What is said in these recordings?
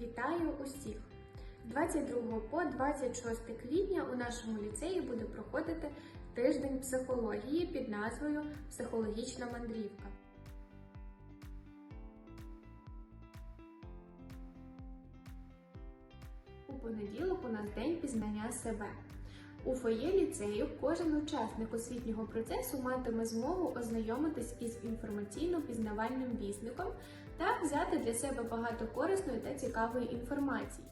Вітаю усіх! З 22 по 26 квітня у нашому ліцеї буде проходити тиждень психології під назвою Психологічна мандрівка. У понеділок у нас день пізнання себе. У фоє ліцею кожен учасник освітнього процесу матиме змогу ознайомитись із інформаційно-пізнавальним вісником та взяти для себе багато корисної та цікавої інформації.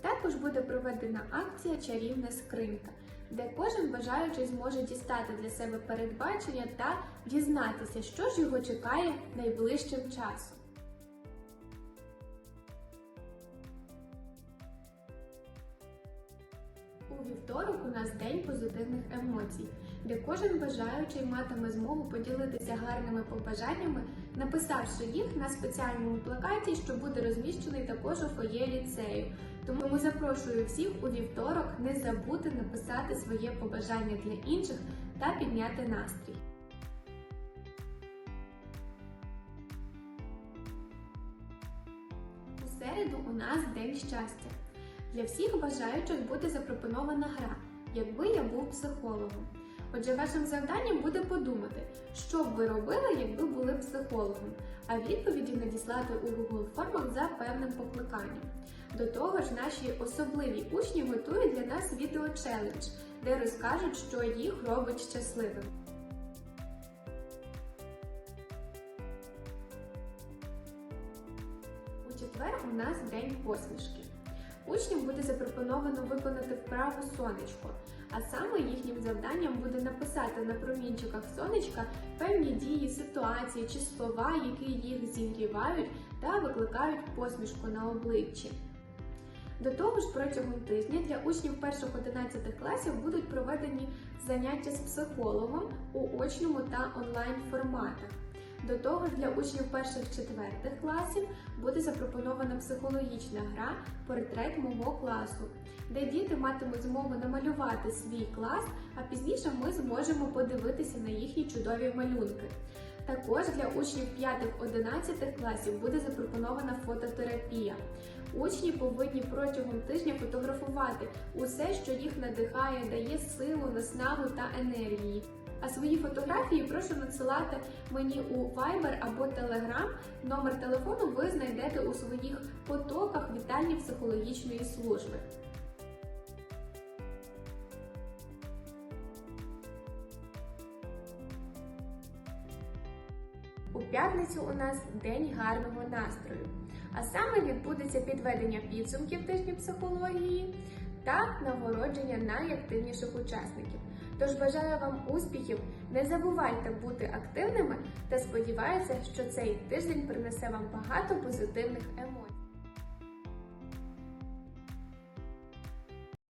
Також буде проведена акція Чарівна скринька, де кожен бажаючий зможе дістати для себе передбачення та дізнатися, що ж його чекає найближчим часом. Вівторок у нас день позитивних емоцій, де кожен бажаючий матиме змогу поділитися гарними побажаннями, написавши їх на спеціальному плакаті, що буде розміщений також у фоє ліцею. Тому запрошую всіх у вівторок не забути написати своє побажання для інших та підняти настрій. У середу у нас день щастя. Для всіх бажаючих буде запропонована гра, якби я був психологом. Отже, вашим завданням буде подумати, що б ви робили, якби були психологом, а відповіді надіслати у Google формах за певним покликанням. До того ж, наші особливі учні готують для нас відео-челендж, де розкажуть, що їх робить щасливим. У четвер у нас день посмішки. Учням буде запропоновано виконати вправу сонечко, а саме їхнім завданням буде написати на промінчиках сонечка певні дії, ситуації чи слова, які їх зігрівають та викликають посмішку на обличчі. До того ж, протягом тижня для учнів перших 11 класів будуть проведені заняття з психологом у очному та онлайн форматах. До того для учнів перших-четвертих класів буде запропонована психологічна гра Портрет мого класу, де діти матимуть змогу намалювати свій клас, а пізніше ми зможемо подивитися на їхні чудові малюнки. Також для учнів 5-11 класів буде запропонована фототерапія. Учні повинні протягом тижня фотографувати усе, що їх надихає, дає силу, наснагу та енергії. А свої фотографії прошу надсилати мені у Viber або Telegram. Номер телефону ви знайдете у своїх потоках вітальні психологічної служби. У п'ятницю у нас день гарного настрою. А саме відбудеться підведення підсумків тижня психології та нагородження найактивніших учасників. Тож бажаю вам успіхів, не забувайте бути активними та сподіваюся, що цей тиждень принесе вам багато позитивних емоцій.